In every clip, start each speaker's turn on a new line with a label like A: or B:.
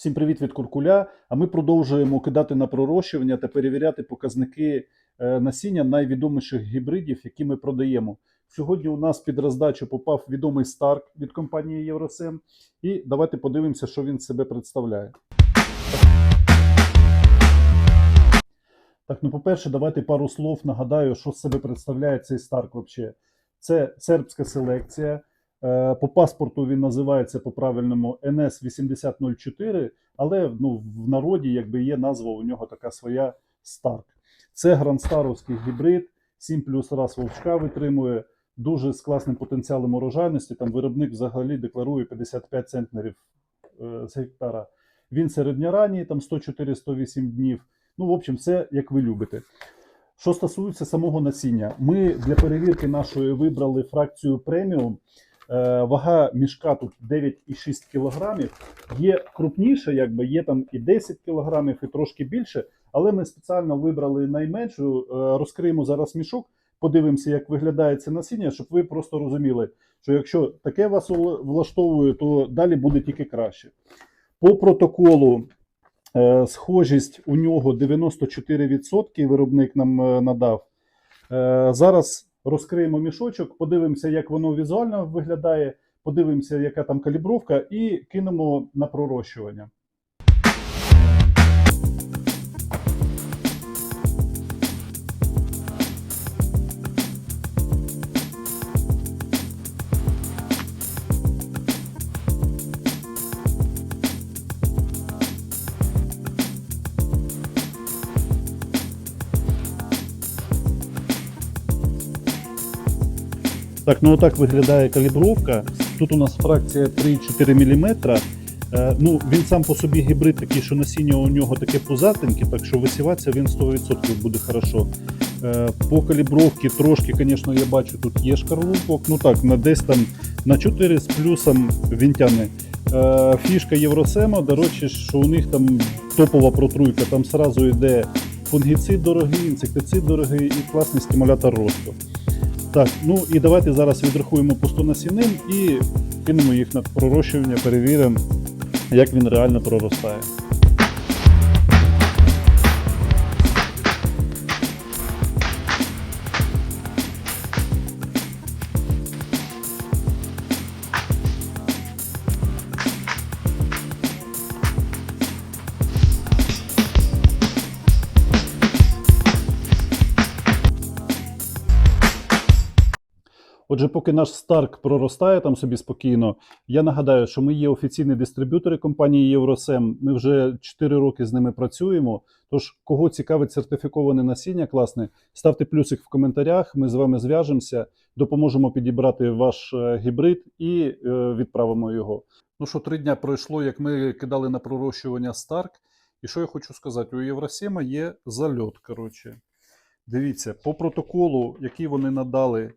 A: Всім привіт від Куркуля. А ми продовжуємо кидати на пророщування та перевіряти показники е, насіння найвідоміших гібридів, які ми продаємо. Сьогодні у нас під роздачу попав відомий Старк від компанії Євросем. І давайте подивимося, що він себе представляє. Так, ну по-перше, давайте пару слов нагадаю, що з себе представляє цей Старк взагалі. Це сербська селекція. Е, По паспорту він називається по-правильному NS8004, але ну, в народі якби є назва у нього така своя Старк. Це грандстаровський гібрид, 7 плюс раз вовчка витримує, дуже з класним потенціалом урожайності. Там виробник взагалі декларує 55 центнерів е, з гектара. Він середньоранній, там 104-108 днів. Ну, в общем, все як ви любите. Що стосується самого насіння, ми для перевірки нашої вибрали фракцію преміум. Е, Вага мішка тут 9,6 кг. Є крупніше, якби є там і 10 кг, і трошки більше. Але ми спеціально вибрали найменшу. Е, Розкриємо зараз мішок, подивимося, як виглядає це насіння, щоб ви просто розуміли, що якщо таке вас вла- влаштовує, то далі буде тільки краще. По протоколу е, схожість у нього 94% виробник нам надав. Зараз розкриємо мішочок, подивимося, як воно візуально виглядає, подивимося, яка там калібровка, і кинемо на пророщування. Так, ну отак виглядає калібровка. Тут у нас фракція 3-4 мм. Е, ну, він сам по собі гібрид такий, що насіння у нього таке пузатеньке, так що висіватися він 100% буде хорошо. Е, по калібровці трошки, звісно, я бачу, тут є шкарлупок. Ну так, на десь там на 4 з плюсом він тягне. Е, фішка Євросема, до речі, що у них там топова протруйка, там сразу йде фунгіцид дорогий, інсектицид дорогий і класний стимулятор росту. Так, ну і давайте зараз відрахуємо пусту 100 насінин і кинемо їх на пророщування, перевіримо, як він реально проростає. Отже, поки наш Старк проростає там собі спокійно, я нагадаю, що ми є офіційні дистриб'ютори компанії Євросем. Ми вже 4 роки з ними працюємо. Тож, кого цікавить сертифіковане насіння класне, ставте плюсик в коментарях. Ми з вами зв'яжемося, допоможемо підібрати ваш е, гібрид і е, відправимо його. Ну що, три дня пройшло, як ми кидали на пророщування Старк. І що я хочу сказати? У Євросема є зальот. Коротше. Дивіться, по протоколу, який вони надали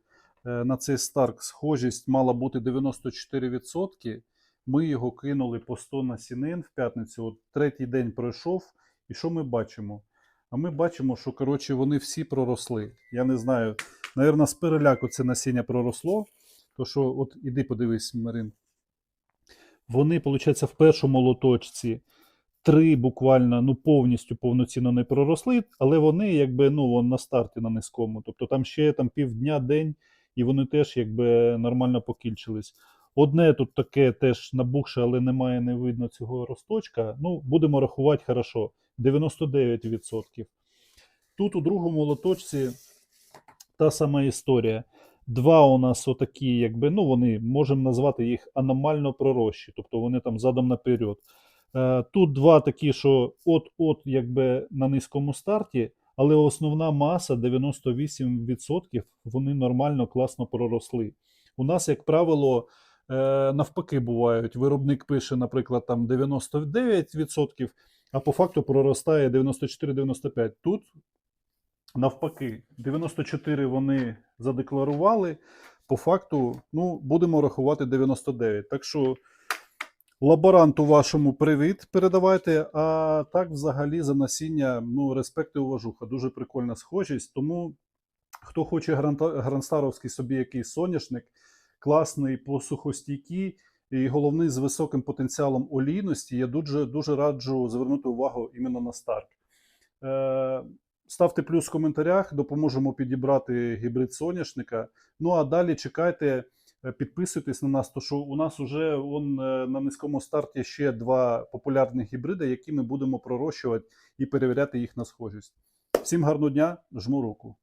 A: на цей Старк, схожість мала бути 94%. Ми його кинули по 100 насінин в п'ятницю. От третій день пройшов. І що ми бачимо? А ми бачимо, що коротше, вони всі проросли. Я не знаю. Навірно, з переляку це насіння проросло. То що, от іди подивись, Марин. Вони, виходить, в першому лоточці три буквально ну, повністю повноцінно не проросли, але вони якби ну, на старті на низькому. Тобто там ще там півдня, день, і вони теж якби нормально покільчились. Одне тут таке теж набухше, але немає, не видно цього росточка. Ну, будемо рахувати хорошо. 99%. Тут у другому лоточці та сама історія. Два у нас отакі, якби, ну вони можемо назвати їх аномально пророщі, тобто вони там задом наперед. Е, Тут два такі, що от-от, якби на низькому старті, але основна маса 98%, вони нормально, класно проросли. У нас, як правило, е, навпаки бувають. Виробник пише, наприклад, там 99%, а по факту проростає 94-95%. Тут навпаки, 94 вони задекларували. По факту, ну, будемо рахувати 99. Так що лаборанту вашому привіт передавайте. А так, взагалі, за насіння, ну, респект і уважуха. Дуже прикольна схожість. Тому, хто хоче гранстаровський собі якийсь соняшник, класний, посухостійкий, і головний з високим потенціалом олійності, я дуже, дуже раджу звернути увагу іменно на старт. Е, ставте плюс в коментарях, допоможемо підібрати гібрид соняшника. Ну а далі чекайте, підписуйтесь на нас, то що у нас вже он, е, на низькому старті ще два популярних гібриди, які ми будемо пророщувати і перевіряти їх на схожість. Всім гарного дня, жму руку.